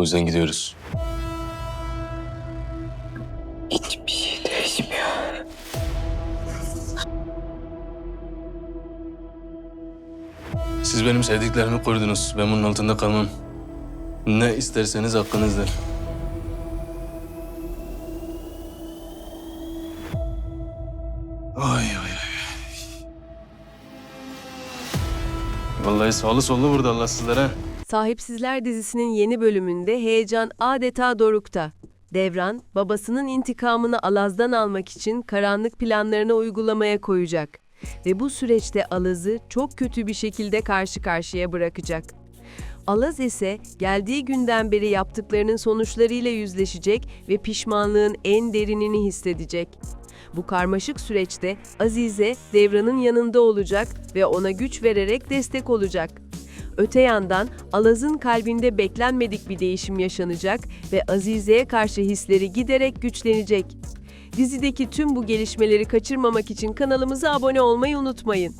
O yüzden gidiyoruz. Hiçbir şey değişmiyor. Siz benim sevdiklerimi korudunuz. Ben bunun altında kalmam. Ne isterseniz hakkınızdır. Ay ay ay. Vallahi sağlı sollu burada Allahsızlar ha. Sahipsizler dizisinin yeni bölümünde heyecan adeta dorukta. Devran, babasının intikamını Alaz'dan almak için karanlık planlarını uygulamaya koyacak. Ve bu süreçte Alaz'ı çok kötü bir şekilde karşı karşıya bırakacak. Alaz ise geldiği günden beri yaptıklarının sonuçlarıyla yüzleşecek ve pişmanlığın en derinini hissedecek. Bu karmaşık süreçte Azize, Devran'ın yanında olacak ve ona güç vererek destek olacak. Öte yandan Alaz'ın kalbinde beklenmedik bir değişim yaşanacak ve Azize'ye karşı hisleri giderek güçlenecek. Dizideki tüm bu gelişmeleri kaçırmamak için kanalımıza abone olmayı unutmayın.